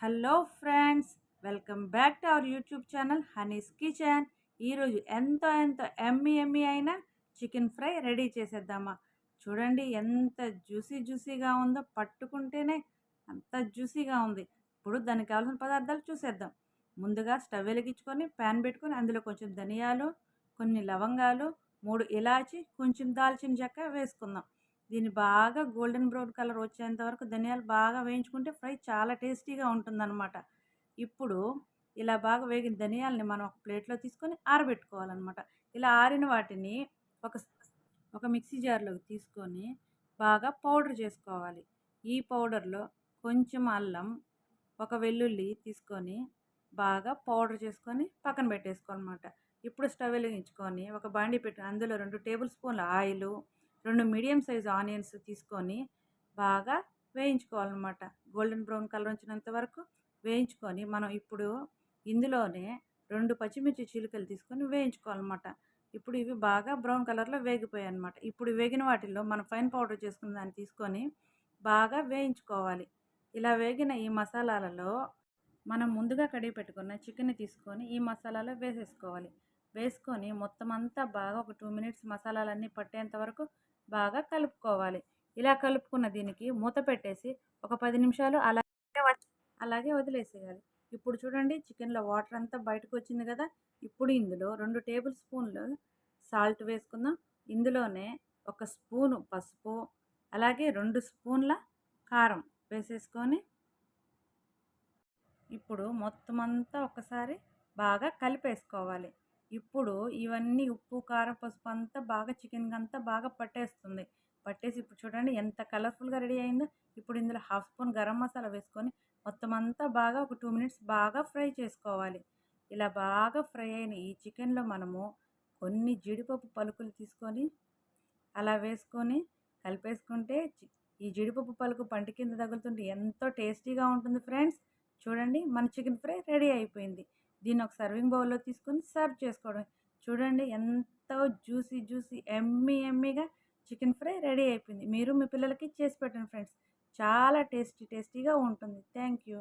Hello friends welcome back to our YouTube channel honey's kitchen. ఈరోజు ఎంతో ఎంతో ఎమ్మి ఎమ్మి అయిన చికెన్ ఫ్రై రెడీ చేసేద్దామా? చూడండి ఎంత జ్యూసీ జ్యూసీగా ఉందో పట్టుకుంటేనే అంత జ్యూసీగా ఉంది. ఇప్పుడు దానికి కావాల్సిన పదార్థాలు చూసేద్దాం. ముందుగా స్టవ్ వెలిగించుకొని ప్యాన్ పెట్టుకొని అందులో కొంచెం ధనియాలు కొన్ని లవంగాలు మూడు ఇలాచి కొంచెం దాల్చిన చెక్క వేసుకుందాం. దీన్ని బాగా గోల్డెన్ బ్రౌన్ కలర్ వచ్చేంత వరకు ధనియాలు బాగా వేయించుకుంటే ఫ్రై చాలా టేస్టీగా ఉంటుందన్నమాట. ఇప్పుడు ఇలా బాగా వేగిన ధనియాలని మనం ఒక ప్లేట్లో తీసుకొని ఆరబెట్టుకోవాలన్నమాట. ఇలా ఆరిన వాటిని ఒక ఒక మిక్సీ జార్లోకి తీసుకొని బాగా పౌడర్ చేసుకోవాలి. ఈ పౌడర్లో కొంచెం అల్లం ఒక వెల్లుల్లి తీసుకొని బాగా పౌడర్ చేసుకొని పక్కన పెట్టేసుకోవాలన్నమాట. ఇప్పుడు స్టవ్ వెలిగించుకొని ఒక బాండి పెట్టి అందులో రెండు టేబుల్ స్పూన్ల ఆయిలు రెండు మీడియం సైజ్ ఆనియన్స్ తీసుకొని బాగా వేయించుకోవాలన్నమాట. గోల్డెన్ బ్రౌన్ కలర్ వచ్చినంత వరకు వేయించుకొని మనం ఇప్పుడు ఇందులోనే రెండు పచ్చిమిర్చి చీలికలు తీసుకొని వేయించుకోవాలన్నమాట. ఇప్పుడు ఇవి బాగా బ్రౌన్ కలర్లో వేగిపోయాయి అనమాట ఇప్పుడు వేగిన వాటిల్లో మనం ఫైన్ పౌడర్ చేసుకున్న దాన్ని తీసుకొని బాగా వేయించుకోవాలి. ఇలా వేగిన ఈ మసాలాలలో మనం ముందుగా కడిగి పెట్టుకున్న చికెన్ తీసుకొని ఈ మసాలాలో వేసేసుకోవాలి. వేసుకొని మొత్తం అంతా బాగా ఒక టూ మినిట్స్ మసాలాలన్నీ పట్టేంత వరకు బాగా కలుపుకోవాలి. ఇలా కలుపుకున్న దీనికి మూత పెట్టేసి ఒక పది నిమిషాలు అలాగే అలాగే వదిలేసేయాలి. ఇప్పుడు చూడండి చికెన్లో వాటర్ అంతా బయటకు వచ్చింది కదా! ఇప్పుడు ఇందులో రెండు టేబుల్ స్పూన్లు సాల్ట్ వేసుకుందాం. ఇందులోనే ఒక స్పూను పసుపు అలాగే రెండు స్పూన్ల కారం వేసేసుకొని ఇప్పుడు మొత్తం అంతా ఒకసారి బాగా కలిపేసుకోవాలి. ఇప్పుడు ఇవన్నీ ఉప్పు కారం పసుపు అంతా బాగా చికెన్కి అంతా బాగా పట్టేస్తుంది. పట్టేసి ఇప్పుడు చూడండి ఎంత కలర్ఫుల్గా రెడీ అయిందో. ఇప్పుడు ఇందులో హాఫ్ స్పూన్ గరం మసాలా వేసుకొని మొత్తం అంతా బాగా ఒక టూ మినిట్స్ బాగా ఫ్రై చేసుకోవాలి. ఇలా బాగా ఫ్రై అయిన ఈ చికెన్లో మనము కొన్ని జీడిపప్పు పలుకులు తీసుకొని అలా వేసుకొని కలిపేసుకుంటే ఈ జీడిపప్పు పలుకు పంట కింద తగులుతుంటే ఎంతో టేస్టీగా ఉంటుంది ఫ్రెండ్స్. చూడండి మన చికెన్ ఫ్రై రెడీ అయిపోయింది. దీన్ని ఒక సర్వింగ్ బౌల్లో తీసుకొని సర్వ్ చేసుకోవడం చూడండి ఎంతో జ్యూసీ జ్యూసీ ఎమ్మీ ఎమ్మీగా చికెన్ ఫ్రై రెడీ అయిపోయింది. మీరు మీ పిల్లలకి చేసి పెట్టండి ఫ్రెండ్స్ చాలా టేస్టీ టేస్టీగా ఉంటుంది. Thank you